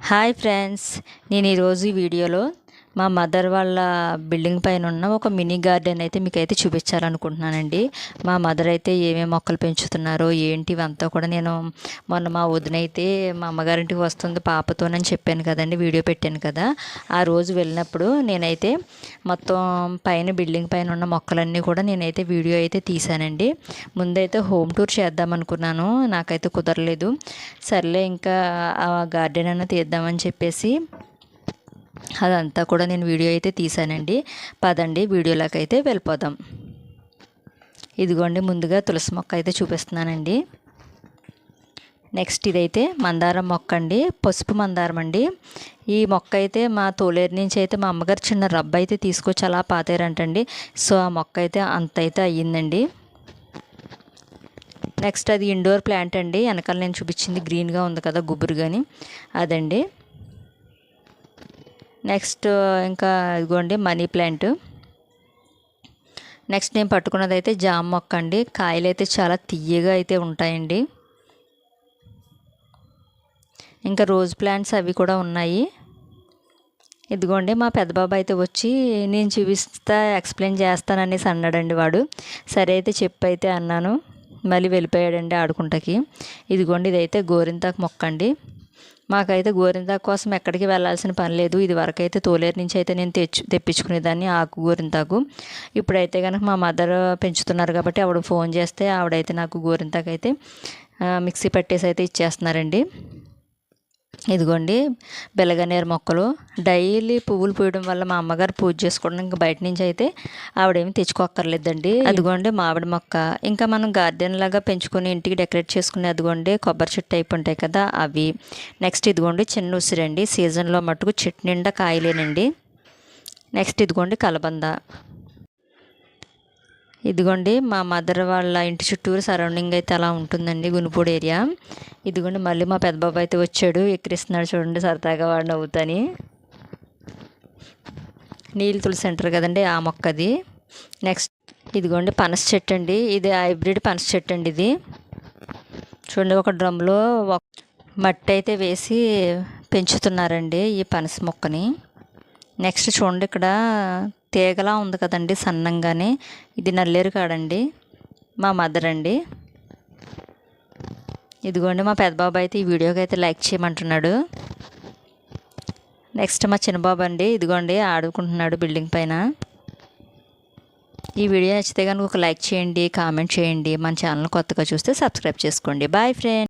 Hi friends నేను ఈరోజు వీడియోలో మా మదర్ వాళ్ళ బిల్డింగ్ పైన ఉన్న ఒక మినీ గార్డెన్ అయితే మీకు అయితే చూపించాలనుకుంటున్నానండి. మా మదర్ అయితే ఏమేమి మొక్కలు పెంచుతున్నారో ఏంటి ఇవంతా కూడా నేను మొన్న మా వదిన అయితే మా అమ్మగారింటికి వస్తుంది పాపతోనని చెప్పాను కదండి వీడియో పెట్టాను కదా. ఆ రోజు వెళ్ళినప్పుడు నేనైతే మొత్తం పైన బిల్డింగ్ పైన ఉన్న మొక్కలన్నీ కూడా నేనైతే వీడియో అయితే తీశానండి. ముందైతే హోమ్ టూర్ చేద్దాం అనుకున్నాను నాకైతే కుదరలేదు. సర్లే ఇంకా ఆ గార్డెన్ అన్న తీద్దామని చెప్పేసి అదంతా కూడా నేను వీడియో అయితే తీసానండి పదండి వీడియోలోకి అయితే వెళ్ళిపోదాం. ఇదిగోండి ముందుగా తులసి మొక్క అయితే చూపిస్తున్నానండి. నెక్స్ట్ ఇదైతే మందారం మొక్క అండి. పసుపు మందారం అండి. ఈ మొక్క అయితే మా తోలేరు నుంచి అయితే మా అమ్మగారు చిన్న రబ్బ అయితే తీసుకొచ్చి అలా పాతారంటండి. సో ఆ మొక్క అయితే అంత అయితే అయ్యిందండి. నెక్స్ట్ అది ఇండోర్ ప్లాంట్ అండి. వెనకాల నేను చూపించింది గ్రీన్గా ఉంది కదా గుబురు కానీ అదండి. నెక్స్ట్ ఇంకా ఇదిగోండి మనీ ప్లాంట్. నెక్స్ట్ నేను పట్టుకున్నది అయితే జామ మొక్క అండి. కాయలు అయితే చాలా తీయగా అయితే ఉంటాయండి. ఇంకా రోజ్ ప్లాంట్స్ అవి కూడా ఉన్నాయి. ఇదిగోండి మా పెద్దబాబు అయితే వచ్చి నేను చూపిస్తా ఎక్స్ప్లెయిన్ చేస్తాననేసి అన్నాడండి వాడు. సరే అయితే చెప్పు అయితే అన్నాను. మళ్ళీ వెళ్ళిపోయాడండి ఆడుకుంటకి. ఇదిగోండి ఇదైతే గోరింతాకు మొక్క అండి. మాకైతే గోరింతాకు కోసం ఎక్కడికి వెళ్ళాల్సిన పని లేదు. ఇది వరకైతే తోలేరు నుంచి అయితే నేను తెచ్చు తెప్పించుకునేదాన్ని ఆకు గోరింతాకు. ఇప్పుడైతే కనుక మా మదర్ పెంచుతున్నారు కాబట్టి ఆవిడ ఫోన్ చేస్తే ఆవిడైతే నాకు గోరింతాకు అయితే మిక్సీ పట్టేసి అయితే ఇచ్చేస్తున్నారండి. ఇదిగోండి బెలగనేరు మొక్కలు. డైలీ పువ్వులు పూయడం వల్ల మా అమ్మగారు పూజ చేసుకోవడం ఇంకా బయట నుంచి అయితే ఆవిడేమి తెచ్చుకోక్కర్లేదండి. అదిగోండి మామిడి మొక్క. ఇంకా మనం గార్డెన్ లాగా పెంచుకొని ఇంటికి డెకరేట్ చేసుకునే అదిగోండి కొబ్బరి చెట్టు టైప్ ఉంటాయి కదా అవి. నెక్స్ట్ ఇదిగోండి చిన్న ఉసిరండి. సీజన్లో మట్టుకు చెట్టు నిండా కాయలేనండి. నెక్స్ట్ ఇదిగోండి కలబంద. ఇదిగోండి మా మదర్ వాళ్ళ ఇంటి చుట్టూరు సరౌండింగ్ అయితే అలా ఉంటుందండి గునుపూడి ఏరియా. ఇదిగోండి మళ్ళీ మా పెద్ద బాబు అయితే వచ్చాడు ఎక్కిరిస్తున్నాడు చూడండి సరదాగా వాడు నవ్వుతాని. నీళ్ళు తులసి సెంటర్ కదండి ఆ మొక్కది. నెక్స్ట్ ఇదిగోండి పనస చెట్టు అండి ఇది హైబ్రిడ్ పనస చెట్టు అండి ఇది. చూడండి ఒక డ్రమ్లో మట్టి అయితే వేసి పెంచుతున్నారండి ఈ పనస మొక్కని. నెక్స్ట్ చూడండి ఇక్కడ తీగలా ఉంది కదండి సన్నంగానే. ఇది నల్లేరు కాడండి. మా మదర్ అండి. ఇదిగోండి మా పెద్దబాబు అయితే ఈ వీడియోకి అయితే లైక్ చేయమంటున్నాడు. నెక్స్ట్ మా చిన్నబాబు అండి. ఇదిగోండి ఆడుకుంటున్నాడు బిల్డింగ్ పైన. ఈ వీడియో నచ్చితే కనుక ఒక లైక్ చేయండి కామెంట్ చేయండి. మన ఛానల్ కొత్తగా చూస్తే సబ్స్క్రైబ్ చేసుకోండి. Bye friend.